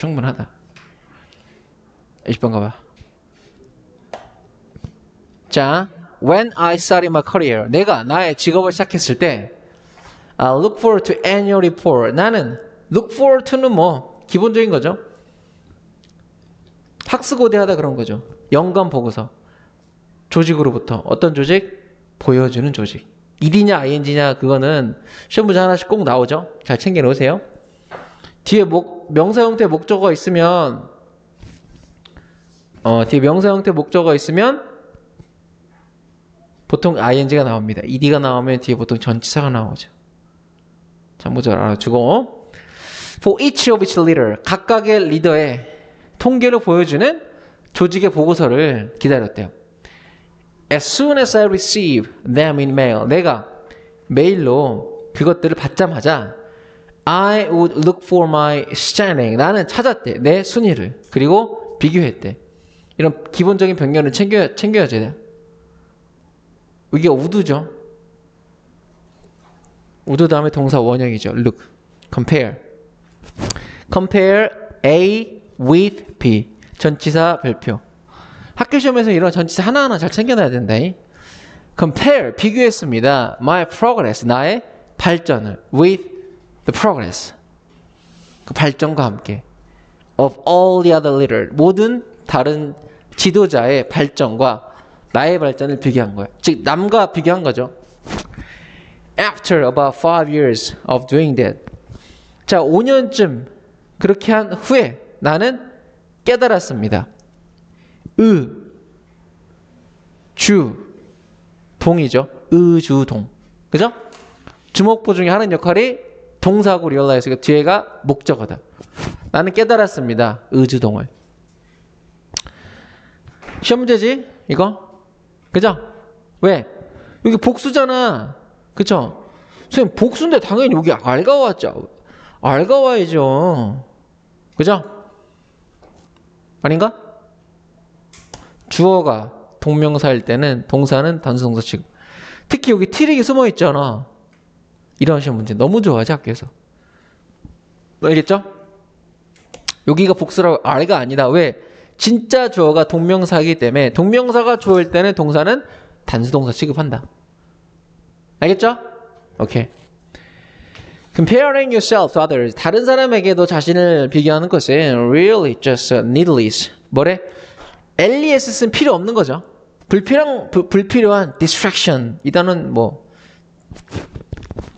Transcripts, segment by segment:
충분하다. 20번 가봐. 자, when I started my career, 내가 나의 직업을 시작했을 때, I look forward to annual report. 나는 look forward to는 뭐 기본적인 거죠. 학습고대하다 그런 거죠. 연관 보고서. 조직으로부터 어떤 조직? 보여주는 조직. 일이냐 ing냐 그거는 시험 문제 하나씩 꼭 나오죠. 잘 챙겨 놓으세요. 뒤에 목, 명사 형태 목적어가 있으면 어, 뒤에 명사 형태 목적어가 있으면 보통 ing가 나옵니다. ed가 나오면 뒤에 보통 전치사가 나오죠. 참고절 알아주고 For each of its leader 각각의 리더의 통계를 보여주는 조직의 보고서를 기다렸대요. As soon as I receive them in mail 내가 메일로 그것들을 받자마자 I would look for my standing 나는 찾았대 내 순위를 그리고 비교했대 이런 기본적인 변경을 챙겨, 챙겨야지 돼요. 이게 우두죠. 우두 다음에 동사 원형이죠. look, compare. compare A with B. 전치사 별표. 학교 시험에서 이런 전치사 하나하나 잘 챙겨놔야 된다. 이. compare, 비교했습니다. my progress, 나의 발전을 with the progress. 그 발전과 함께 of all the other leader, 모든 다른 지도자의 발전과 나의 발전을 비교한 거예요. 즉 남과 비교한 거죠. After about five years of doing that, 자 5년쯤 그렇게 한 후에 나는 깨달았습니다. 의, 주, 동이죠. 의주동, 그죠? 주목보 중에 하는 역할이 동사고 리얼라이즈 그 뒤에가 목적어다. 나는 깨달았습니다. 의주동을. 시험 문제지 이거 그죠? 왜? 여기 복수잖아 그쵸? 선생님 복수인데 당연히 여기 알가 왔죠 알가 와야죠 그죠? 아닌가? 주어가 동명사일 때는 동사는 단수 동사 취급 특히 여기 티릭이 숨어 있잖아 시험 문제 너무 좋아하지 학교에서 알겠죠? 여기가 복수라고 알가 아니다 왜? 진짜 주어가 동명사이기 때문에 동명사가 주어일 때는 동사는 단수동사 취급한다. 알겠죠? 오케이. Comparing yourself to others. 다른 사람에게 너 자신을 비교하는 것은 really just needless. 뭐래? LES는 필요 없는 거죠. 불필요한, 불, 불필요한 distraction. 이 단어는 뭐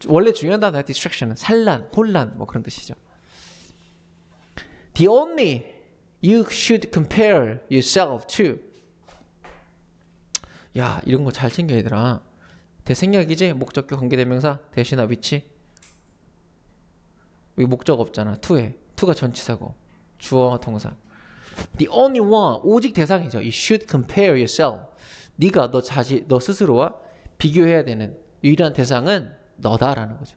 원래 중요한 단어야 distraction은 산란, 혼란 뭐 그런 뜻이죠. The only you should compare yourself to. 야, 이런 거 잘 챙겨 얘들아. 대생략이지? 목적격 관계대명사 대신나 위치. 여기 목적 없잖아. to에. to가 전치사고. 주어 동사. The only one 오직 대상이죠. You should compare yourself. 네가 너 자신 너 스스로와 비교해야 되는 유일한 대상은 너다라는 거죠.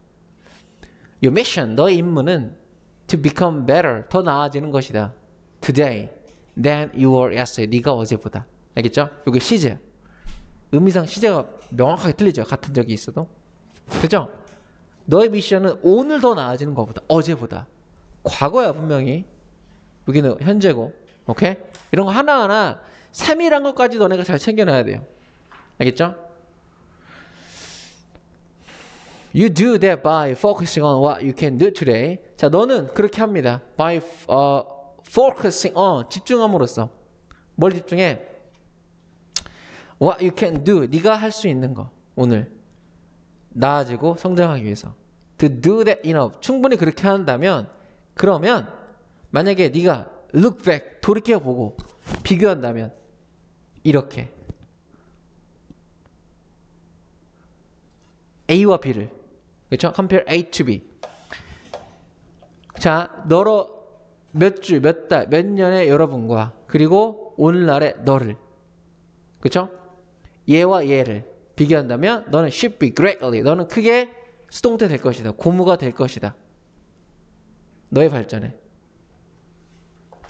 Your mission 너의 임무는 to become better 더 나아지는 것이다. today than you were yesterday. 네가 어제보다. 알겠죠? 이게 시제. 의미상 시제가 명확하게 틀리죠. 같은 적이 있어도. 그죠? 너의 미션은 오늘 더 나아지는 것보다 어제보다. 과거야 분명히. 여기는 현재고. 오케이? 이런 거 하나하나 3일한 것까지 너네가 잘 챙겨놔야 돼요. 알겠죠? You do that by focusing on what you can do today. 자, 너는 그렇게 합니다. By uh, focusing on 집중함으로써 뭘 집중해? What you can do 네가 할 수 있는 거 오늘 나아지고 성장하기 위해서 to do that enough 충분히 그렇게 한다면 그러면 만약에 네가 look back 돌이켜 보고 비교한다면 이렇게 A와 B를 그렇죠? compare A to B 자 너로 몇 주, 몇 달, 몇 년의 여러분과 그리고 오늘날의 너를 그쵸? 얘와 얘를 비교한다면 너는 should be greatly 너는 크게 수동태 될 것이다. 고무가 될 것이다. 너의 발전에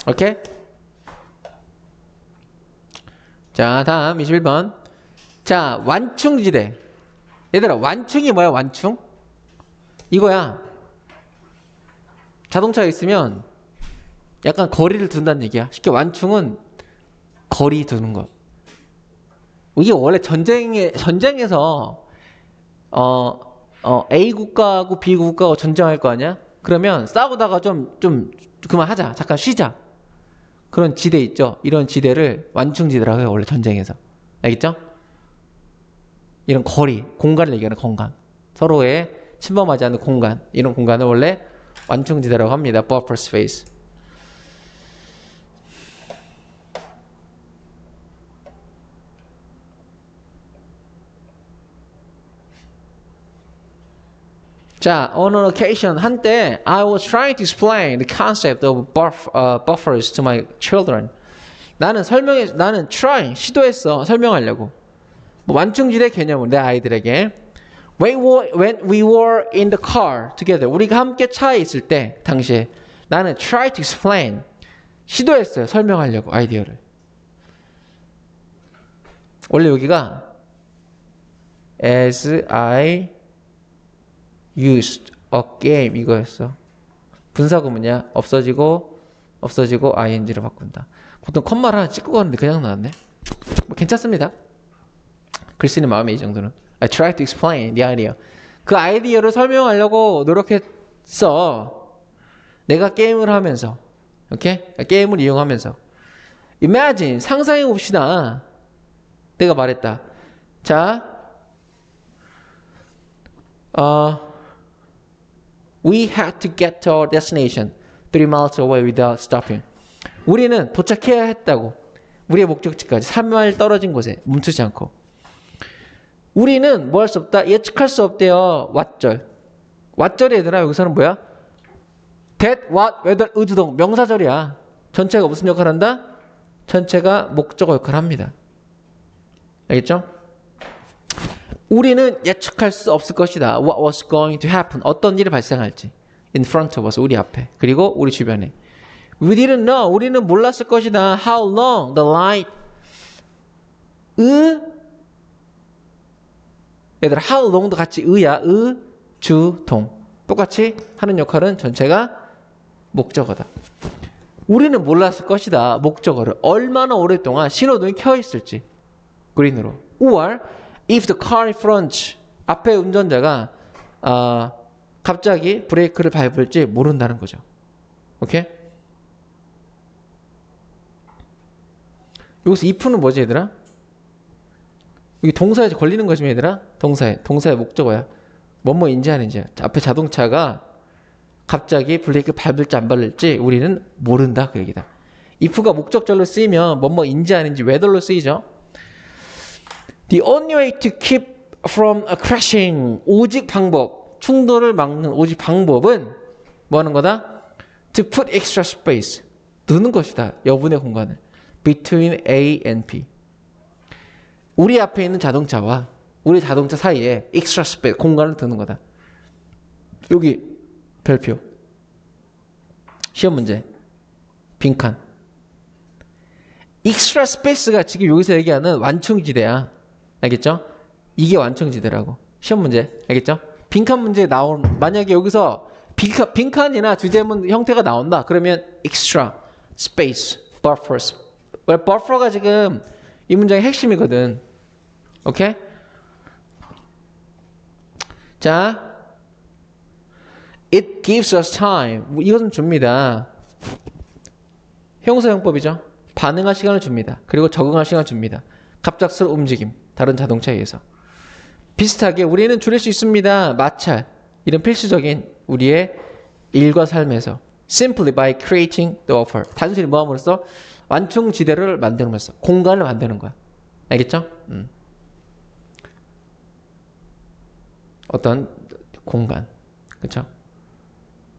오케이? 자 다음 21번 자 완충지대 얘들아 완충이 뭐야 완충? 이거야 자동차가 있으면 약간 거리를 둔다는 얘기야. 쉽게 완충은 거리 두는 거. 이게 원래 전쟁에 전쟁에서 어, 어 A 국가하고 B 국가하고 전쟁할 거 아니야? 그러면 싸우다가 좀 좀 그만하자. 잠깐 쉬자. 그런 지대 있죠. 이런 지대를 완충 지대라고 해요. 원래 전쟁에서. 알겠죠? 이런 거리, 공간을 얘기하는 공간. 서로의 침범하지 않는 공간. 이런 공간을 원래 완충지대라고 합니다. buffer space. 자, on an occasion 한때 I was trying to explain the concept of buff, uh, buffers to my children. 나는 설명해 나는 try 시도했어 설명하려고 뭐 완충지대 개념을 내 아이들에게 when we, when we were in the car together 우리가 함께 차에 있을 때 당시에 나는 try to explain 시도했어요 설명하려고 아이디어를 원래 여기가 as I used a game 이거였어. 분사구문이야. 없어지고 없어지고 ing를 바꾼다. 보통 컴마를 하나 찍고 가는데 그냥 나왔네. 뭐 괜찮습니다. 글 쓰는 마음이 이 정도는. I tried to explain the idea. 그 아이디어를 설명하려고 노력했어. 내가 게임을 하면서. 오케이? 게임을 이용하면서. Imagine 상상해 봅시다. 내가 말했다. 자, 어, we had to get to our destination three miles away without stopping. 우리는 도착해야 했다고. 우리의 목적지까지 3마일 떨어진 곳에 멈추지 않고. 우리는 뭐 할 수 없다? 예측할 수 없대요. 왓절. 왓절이 얘들아 여기서는 뭐야? that, what, whether, 의주동 명사절이야. 전체가 무슨 역할을 한다? 전체가 목적어 역할을 합니다. 알겠죠? 우리는 예측할 수 없을 것이다. What was going to happen? 어떤 일이 발생할지. In front of us, 우리 앞에. 그리고 우리 주변에. We didn't know. 우리는 몰랐을 것이다. How long the light. 으. 얘들아, how long도 같이 의야. 으, 주, 동. 똑같이 하는 역할은 전체가 목적어다. 우리는 몰랐을 것이다. 목적어를. 얼마나 오랫동안 신호등이 켜 있을지. 그린으로. 5월 if the car in front 앞에 운전자가 어, 갑자기 브레이크를 밟을지 모른다는 거죠. 오케이? 여기서 if는 뭐지 얘들아? 여기 동사에 걸리는 것이 얘들아? 동사에 동사의 목적어야. 뭐뭐 인지하는지 앞에 자동차가 갑자기 브레이크 밟을지 안 밟을지 우리는 모른다 그 얘기다. if가 목적절로 쓰이면 뭐뭐 인지하는지 whether로 쓰이죠. The only way to keep from crashing 오직 방법 충돌을 막는 오직 방법은 뭐 하는 거다? To put extra space 두는 것이다. 여분의 공간을 between A and B 우리 앞에 있는 자동차와 우리 자동차 사이에 extra space 공간을 두는 거다. 여기 별표 시험 문제 빈칸 extra space가 지금 여기서 얘기하는 완충지대야. 알겠죠? 이게 완충지대라고. 시험 문제. 알겠죠? 빈칸 문제 나온, 만약에 여기서 빈칸, 빈칸이나 주제문 형태가 나온다. 그러면 space, buffers. 왜 buffer가 지금 이 문장의 핵심이거든. 오케이? 자, it gives us time. 이것은 줍니다. 형사형법이죠. 반응할 시간을 줍니다. 그리고 적응할 시간을 줍니다. 갑작스러운 움직임, 다른 자동차에 의해서. 비슷하게 우리는 줄일 수 있습니다. 마찰, 이런 필수적인 우리의 일과 삶에서 simply by creating the offer. 단순히 모함으로써 완충지대를 만들면서 공간을 만드는 거야. 알겠죠? 음. 어떤 공간, 그렇죠?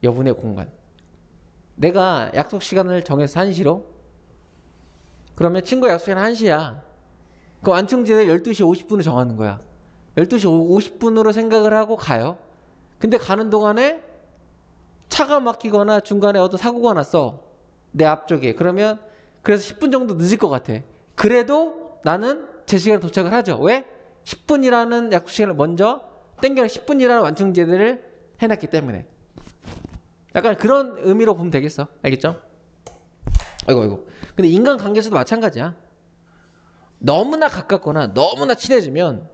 여분의 공간. 내가 약속 시간을 정해서 1시로 그러면 친구 약속 시간 1시야. 그 완충지대 12시 50분을 정하는 거야. 12시 50분으로 생각을 하고 가요. 근데 가는 동안에 차가 막히거나 중간에 어떤 사고가 났어. 내 앞쪽에. 그러면 그래서 10분 정도 늦을 것 같아. 그래도 나는 제 시간에 도착을 하죠. 왜? 10분이라는 약속 시간을 먼저 땡겨 10분이라는 완충지대를 해놨기 때문에. 약간 그런 의미로 보면 되겠어. 알겠죠? 아이고 아이고. 근데 인간 관계에서도 마찬가지야. 너무나 가깝거나 너무나 친해지면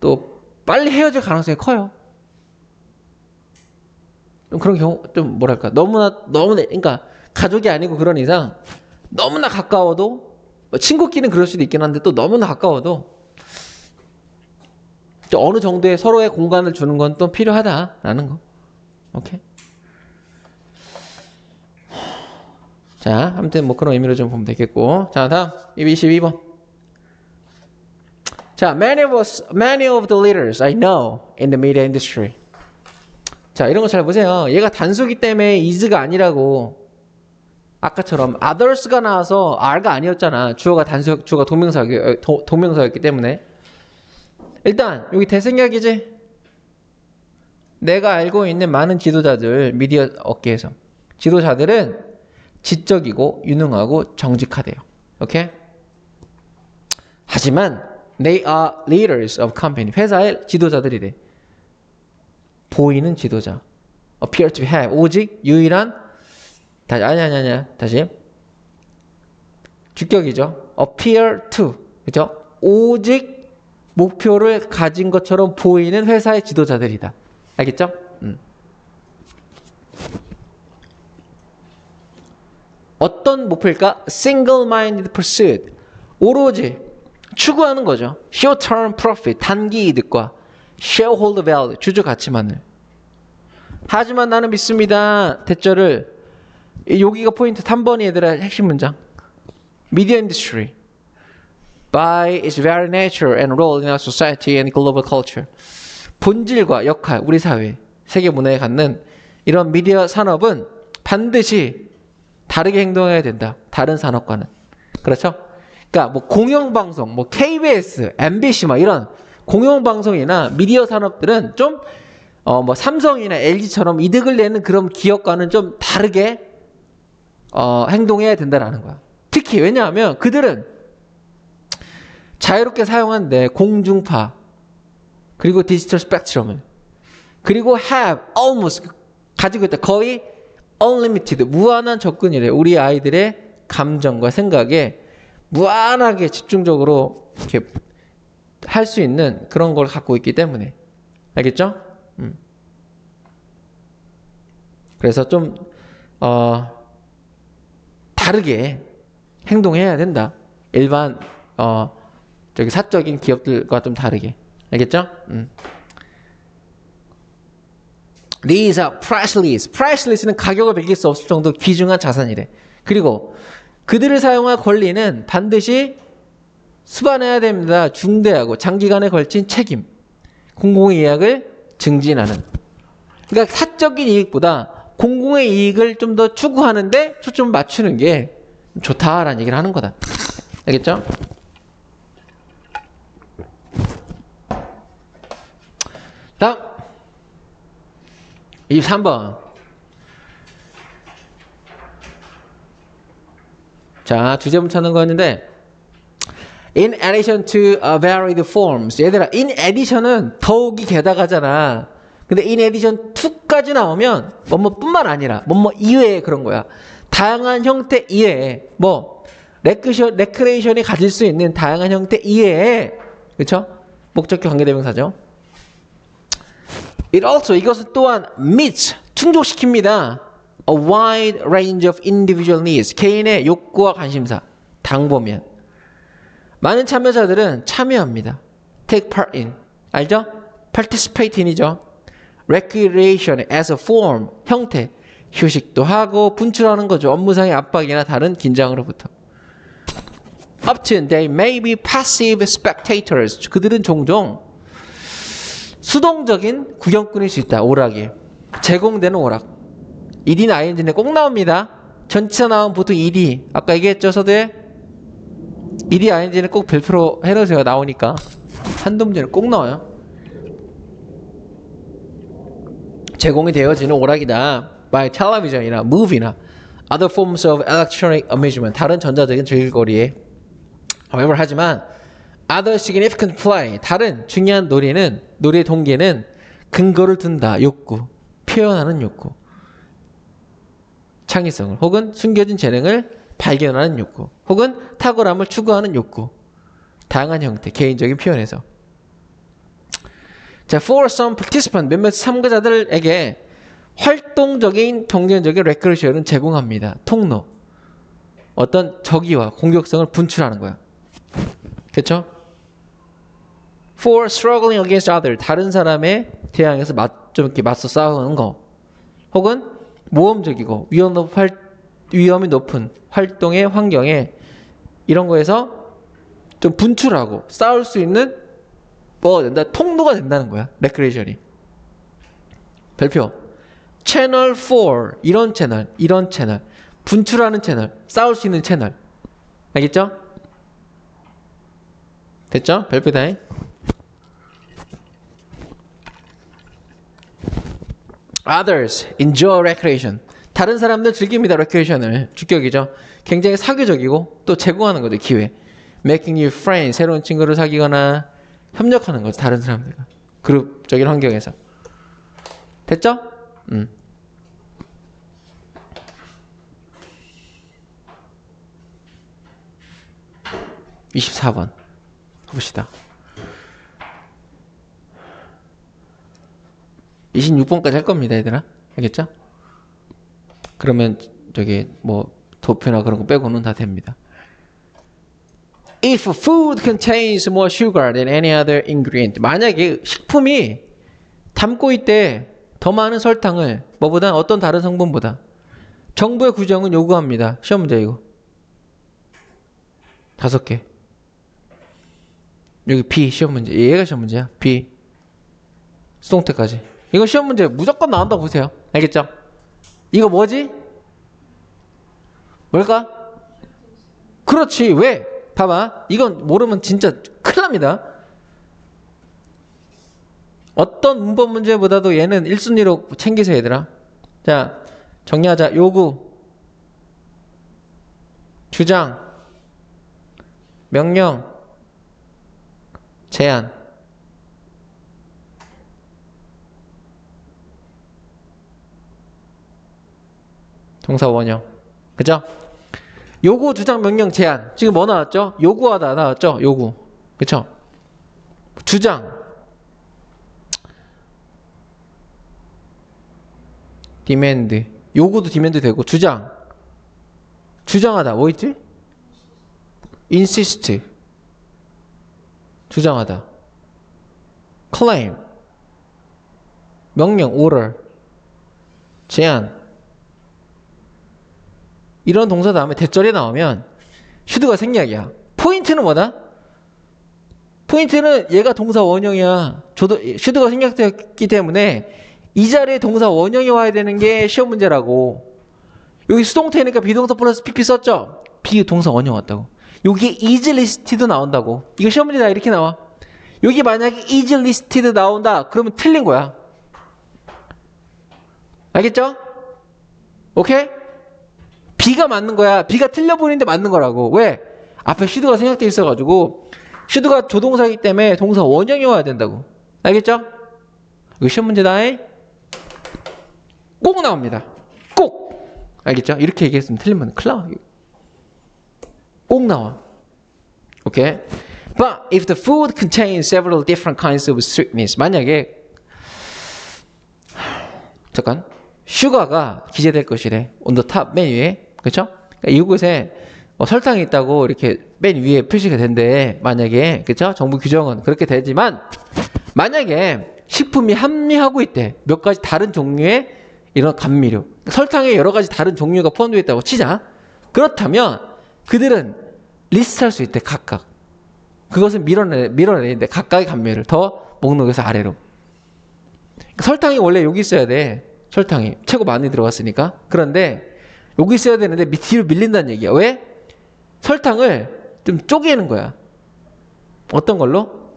또 빨리 헤어질 가능성이 커요. 좀 그런 경우 좀 뭐랄까 너무나 너무나 그러니까 가족이 아니고 그런 이상 너무나 가까워도 뭐 친구끼리는 그럴 수도 있긴 한데 또 너무나 가까워도 또 어느 정도의 서로의 공간을 주는 건 또 필요하다라는 거. 오케이. 자, 아무튼 뭐 그런 의미로 좀 보면 되겠고. 자, 다음 22번. 자, many of us, many of the leaders I know in the media industry. 자, 이런 거 잘 보세요. 얘가 단수기 때문에 is가 아니라고. 아까처럼 others가 나와서 R가 아니었잖아. 주어가 단수, 주어가 동명사, 도, 동명사였기 때문에. 일단, 여기 대생각이지? 내가 알고 있는 많은 지도자들, 미디어 업계에서. 지도자들은 지적이고 유능하고 정직하대요. 오케이? 하지만 they are leaders of company. 회사의 지도자들이래. 보이는 지도자. appear to have. 오직 유일한 다시 아니 아니 아니 다시 주격이죠. appear to. 그죠? 오직 목표를 가진 것처럼 보이는 회사의 지도자들이다. 알겠죠? 음. 어떤 목표일까? single-minded pursuit. 오로지 추구하는 거죠. short-term profit, 단기 이득과 shareholder value, 주주 가치만을. 하지만 나는 믿습니다. 대절을 여기가 포인트 3번이 얘들아 핵심 문장. Media industry. By its very nature and role in our society and global culture. 본질과 역할, 우리 사회, 세계 문화에 갖는 이런 미디어 산업은 반드시 다르게 행동해야 된다. 다른 산업과는. 그렇죠? 그러니까 뭐 공영방송, 뭐 KBS, MBC 막 이런 공영방송이나 미디어 산업들은 좀 어 뭐 삼성이나 LG처럼 이득을 내는 그런 기업과는 좀 다르게 어 행동해야 된다라는 거야. 특히 왜냐하면 그들은 자유롭게 사용하는데 공중파 그리고 디지털 스펙트럼을 그리고 have almost 가지고 있다 거의 unlimited 무한한 접근이래 우리 아이들의 감정과 생각에 무한하게 집중적으로 이렇게 할 수 있는 그런 걸 갖고 있기 때문에 알겠죠? 음. 그래서 좀 어, 다르게 행동해야 된다. 일반 어, 저기 사적인 기업들과 좀 다르게 알겠죠? 음. These are priceless. priceless는 가격을 매길 수 없을 정도 귀중한 자산이래. 그리고 그들을 사용할 권리는 반드시 수반해야 됩니다. 중대하고 장기간에 걸친 책임. 공공의 이익을 증진하는. 그러니까 사적인 이익보다 공공의 이익을 좀 더 추구하는데 초점을 맞추는 게 좋다라는 얘기를 하는 거다. 알겠죠? 다음 23번 자 주제문 찾는 거였는데 In addition to uh, varied forms 얘들아 in addition은 더욱이 게다가잖아 근데 in addition to 까지 나오면 뭐뭐뿐만 아니라 뭐뭐 이외에 그런 거야 다양한 형태 이외에 뭐 레크션, 레크레이션이 가질 수 있는 다양한 형태 이외에 그쵸? 목적격 관계대명사죠 It also 이것은 또한 meets 충족시킵니다. A wide range of individual needs 개인의 욕구와 관심사 당보면 많은 참여자들은 참여합니다. Take part in 알죠? Participate in이죠. Recreation as a form 형태 휴식도 하고 분출하는 거죠. 업무상의 압박이나 다른 긴장으로부터. Often they may be passive spectators. 그들은 종종 수동적인 구경꾼일 수 있다. 오락에. 제공되는 오락. ED나 ING는 꼭 나옵니다. 전치사 나오면 보통 ED. 아까 얘기했죠, 서두에? ED, ING는 꼭 별표로 해놓으세요. 나오니까. 문제는 꼭 나와요. 제공이 되어지는 오락이다. by television이나 movie나 other forms of electronic amusement. 다른 전자적인 즐길거리에. however, 하지만 other significant play 다른 중요한 놀이는 놀이의 동기는 근거를 둔다 욕구 표현하는 욕구 창의성을 혹은 숨겨진 재능을 발견하는 욕구 혹은 탁월함을 추구하는 욕구 다양한 형태 개인적인 표현에서 자, for some participant 몇몇 참가자들에게 활동적인 경쟁적인 레크레이션은 제공합니다. 통로 어떤 적의와 공격성을 분출하는 거야. 그렇죠? For struggling against other 다른 사람에 대항해서 맞, 좀 이렇게 맞서 싸우는 거 혹은 모험적이고 위험 높, 활, 위험이 높은 활동의 환경에 이런 거에서 좀 분출하고 싸울 수 있는 뭐가 된다? 통로가 된다는 거야. 레크레이션이. 별표. 채널 4 이런 채널, 이런 채널, 분출하는 채널, 싸울 수 있는 채널. 알겠죠? 됐죠? 별표 다잉. Others enjoy recreation. 다른 사람들 즐깁니다. recreation을. 주격이죠. 굉장히 사교적이고 또 제공하는 거죠. 기회. Making new friends. 새로운 친구를 사귀거나 협력하는 거죠. 다른 사람들과. 그룹적인 환경에서. 됐죠? 음. (24번) 봅시다. 26번까지 할 겁니다, 얘들아. 알겠죠? 그러면 저기 뭐 도표나 그런 거 빼고는 다 됩니다. If food contains more sugar than any other ingredient. 만약에 식품이 담고 있대 더 많은 설탕을 뭐보다 어떤 다른 성분보다 정부의 규정은 요구합니다. 시험 문제 이거. 다섯 개. 여기 B 시험 문제. 얘가 시험 문제야. B. 수동태까지. 이거 시험 문제 무조건 나온다 고 보세요. 알겠죠? 이거 뭐지? 뭘까? 그렇지. 왜? 봐봐. 이건 모르면 진짜 큰일 납니다. 어떤 문법 문제보다도 얘는 1순위로 챙기세요, 얘들아. 자, 정리하자. 요구, 주장, 명령, 제안. 동사 원형. 그죠? 요구, 주장, 명령, 제안. 지금 뭐 나왔죠? 요구하다 나왔죠? 요구. 그쵸? 주장. 디맨드. 요구도 디맨드 되고, 주장. 주장하다. 뭐 있지? insist. 주장하다. claim. 명령, order. 제안. 이런 동사 다음에 대절이 나오면 슈드가 생략이야. 포인트는 뭐다? 포인트는 얘가 동사 원형이야. 저도 슈드가 생략되었기 때문에 이 자리에 동사 원형이 와야 되는 게 시험 문제라고. 여기 수동태니까 비동사 플러스 PP 썼죠? 비 동사 원형 왔다고. 여기 is listed 나온다고. 이거 시험 문제 다 이렇게 나와. 여기 만약에 is listed 나온다. 그러면 틀린 거야. 알겠죠? 오케이? B가 맞는 거야. B가 틀려 보이는데 맞는 거라고. 왜? 앞에 슈드가 생략돼 있어가지고 슈드가 조동사이기 때문에 동사 원형이 와야 된다고. 알겠죠? 이거 시험 문제다. 꼭 나옵니다. 꼭. 알겠죠? 이렇게 얘기했으면 틀리면 큰일 나. 꼭 나와. 오케이? But if the food contains several different kinds of sweetness, 만약에 잠깐 슈가가 기재될 것이래. top 맨 위에. 그렇죠? 그러니까 이곳에 뭐 설탕이 있다고 이렇게 맨 위에 표시가 된대. 만약에 그렇죠? 정부 규정은 그렇게 되지만 만약에 식품이 함유하고 있대. 몇 가지 다른 종류의 이런 감미료. 설탕에 여러 가지 다른 종류가 포함되어 있다고 치자. 그렇다면 그들은 리스트할 수 있대. 각각. 그것을 밀어내 밀어내는데 각각의 감미료를 더 목록에서 아래로. 설탕이 원래 여기 있어야 돼. 설탕이 최고 많이 들어갔으니까. 그런데 여기 있어야 되는데 밑 뒤로 밀린다는 얘기야. 왜? 설탕을 좀 쪼개는 거야. 어떤 걸로?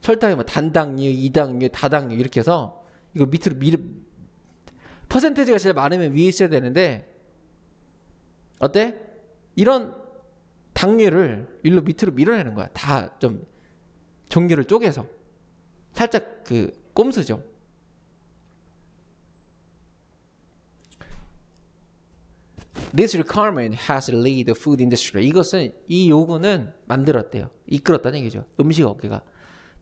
설탕이 뭐 단당류, 이당류, 다당류 이렇게 해서 이거 밑으로 밀 퍼센테이지가 제일 많으면 위에 있어야 되는데 어때? 이런 당류를 일로 밑으로 밀어내는 거야. 다 좀 종류를 쪼개서 살짝 그 꼼수죠. This requirement has led the food industry. 이것은 이 요구는 만들었대요. 이끌었다는 얘기죠. 음식 업계가.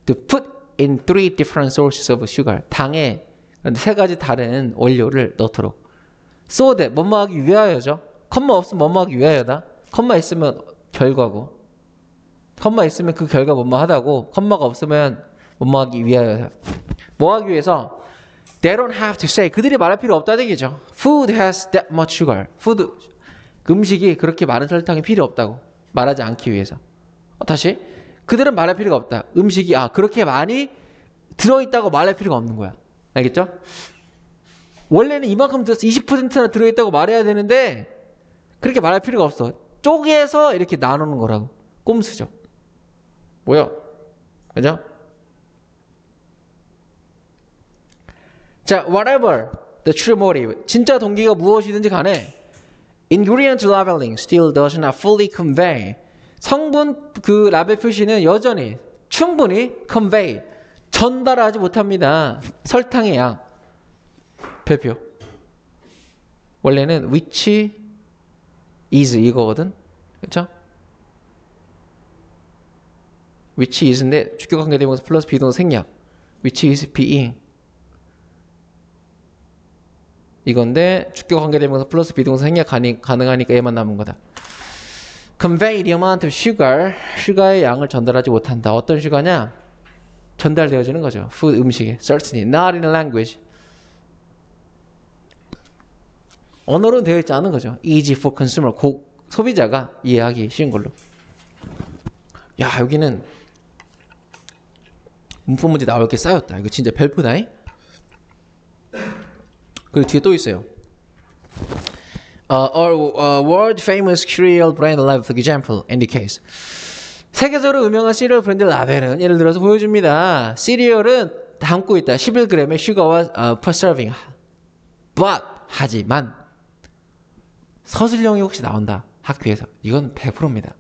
To put in three different sources of sugar. 당에 세 가지 다른 원료를 넣도록. So that 뭐뭐하기 위하여죠. 컴마 없으면 뭐뭐하기 위하여다. 컴마 있으면 결과고. 컴마 있으면 그 결과 뭐뭐하다고. 컴마가 없으면 뭐뭐하기 위하여. 뭐하기 위해서 They don't have to say. 그들이 말할 필요 없다는 얘기죠. Food has that much sugar. Food. 그 음식이 그렇게 많은 설탕이 필요 없다고. 말하지 않기 위해서. 어, 다시. 그들은 말할 필요가 없다. 음식이, 아, 그렇게 많이 들어있다고 말할 필요가 없는 거야. 알겠죠? 원래는 이만큼 들어서 20%나 들어있다고 말해야 되는데, 그렇게 말할 필요가 없어. 쪼개서 이렇게 나누는 거라고. 꼼수죠. 뭐야? 그죠? 자, whatever the true motive, 진짜 동기가 무엇이든지 간에 ingredient labeling still does not fully convey. 성분 그 라벨 표시는 여전히 충분히 convey 전달하지 못합니다. 설탕의 양 별표. 원래는 which is 이거거든. 그렇죠? which is인데 주격 관계 대명사 플러스 비동사 생략. which is being 이건데 주격 관계 대명사 플러스 비동사 생략 가능하니까 얘만 남은 거다. convey the amount of sugar, 슈가의 양을 전달하지 못한다. 어떤 슈가냐? 전달되어지는 거죠. food 음식에 certainly not in language. 언어로 되어 있지 않은 거죠. easy for consumer, 고, 소비자가 이해하기 쉬운 걸로. 야 여기는 문법 문제 나올 게 쌓였다. 이거 진짜 별프다잉. 그 뒤에 또 있어요. Uh, or uh, world famous cereal brand label, for example, indicates. 세계적으로 유명한 시리얼 브랜드 라벨은 예를 들어서 보여줍니다. 시리얼은 담고 있다. 11g의 슈가와 uh, per serving. But 하지만 서술형이 혹시 나온다. 학교에서 이건 100%입니다.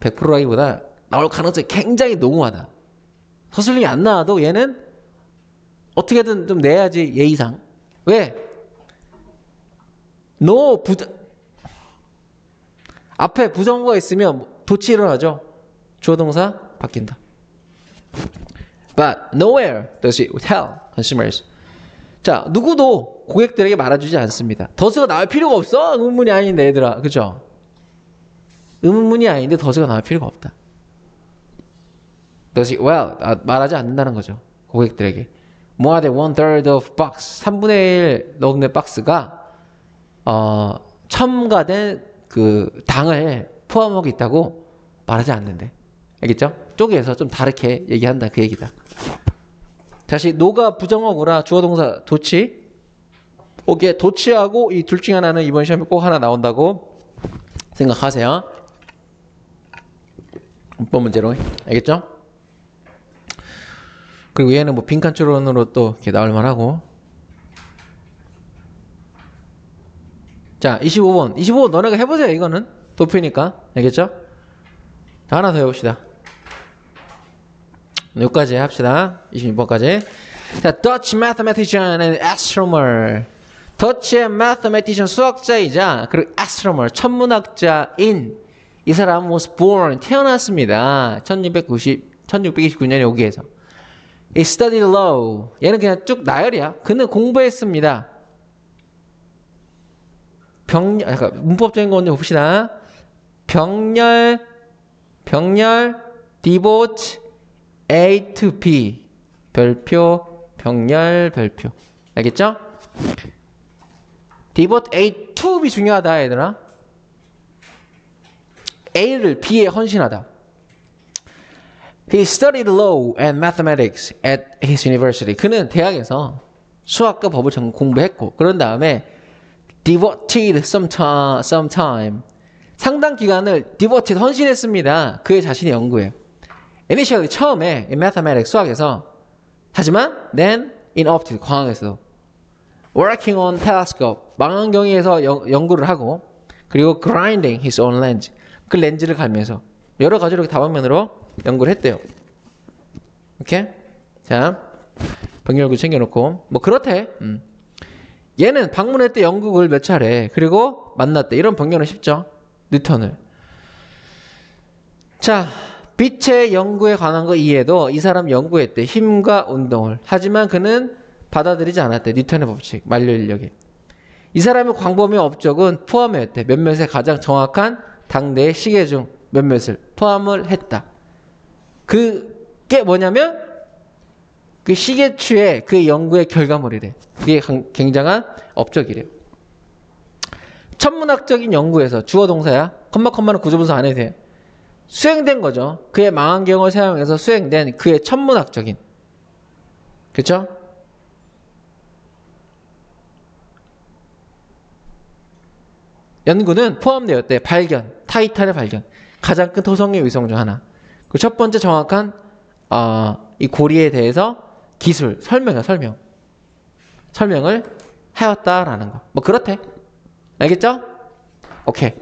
100%라기보다 나올 가능성이 굉장히 농후하다. 서술형이 안 나와도 얘는 어떻게든 좀 내야지 예의상. 왜? no 부정 앞에 부정어가 있으면 도치 일어나죠. 주어 동사 바뀐다. But nowhere does it tell consumers. 자, 누구도 고객들에게 말해주지 않습니다. 더스가 나올 필요가 없어. 의문문이 아닌데 얘들아, 그죠? 의문문이 아닌데 더스가 나올 필요가 없다. does it well 아, 말하지 않는다는 거죠. 고객들에게. More than one third of box 3분의 1 넣는 박스가 어, 첨가된 그 당을 포함하고 있다고 말하지 않는데 알겠죠? 쪼개서 좀 다르게 얘기한다 그 얘기다. 다시 노가 부정어구나 주어 동사 도치 오케이 도치하고 이 둘 중에 하나는 이번 시험에 꼭 하나 나온다고 생각하세요. 문법 문제로 알겠죠? 그리고 얘는 뭐 빈칸 추론으로 또 이렇게 나올 만하고. 자, 25번. 25번 너네가 해보세요, 이거는. 도표니까. 알겠죠? 자, 하나 더 해봅시다. 여기까지 합시다. 26번까지. 자, Dutch mathematician and astronomer. 더치의 mathematician 수학자이자 그리고 astronomer 천문학자인 이 사람은 was born 태어났습니다. 1290 1629년에 여기에서. He studied law. 얘는 그냥 쭉 나열이야. 그는 공부했습니다. 병렬, 약간 문법적인 거 먼저 봅시다. 병렬, 병렬, devote A to B. 별표, 병렬, 별표. 알겠죠? devote A to B 중요하다, 얘들아. A를 B에 헌신하다. He studied law and mathematics at his university. 그는 대학에서 수학과 법을 전 공부했고 그런 다음에 devoted some time, some time 상당 기간을 devoted 헌신했습니다. 그의 자신의 연구에. Initially 처음에 in mathematics 수학에서 하지만 then in optics 광학에서 working on telescope 망원경에서 연, 연구를 하고 그리고 grinding his own lens 그 렌즈를 갈면서 여러 가지로 다방면으로 연구를 했대요. 오케이? 자, 병렬구 챙겨놓고. 뭐 그렇대. 음. 얘는 방문했대 영국을 몇 차례 그리고 만났대. 이런 변경은 쉽죠? 뉴턴을. 자 빛의 연구에 관한 거 이해도 이 사람 연구했대. 힘과 운동을. 하지만 그는 받아들이지 않았대. 뉴턴의 법칙 만료 인력이. 이 사람의 광범위 업적은 포함했대. 몇몇의 가장 정확한 당대의 시계 중 몇몇을 포함을 했다 그게 뭐냐면 그 시계추의 그 연구의 결과물이래. 그게 강- 굉장한 업적이래요. 천문학적인 연구에서 주어 동사야. 컴마 컴마는 구조 분석 안 해도 돼. 수행된 거죠. 그의 망원경을 사용해서 수행된 그의 천문학적인. 그쵸? 연구는 포함되었대. 발견. 타이탄의 발견. 가장 큰 토성의 위성 중 하나. 그 첫 번째 정확한 어, 이 고리에 대해서 기술, 설명이야, 설명. 설명을 하였다라는 거. 뭐 그렇대. 알겠죠? 오케이.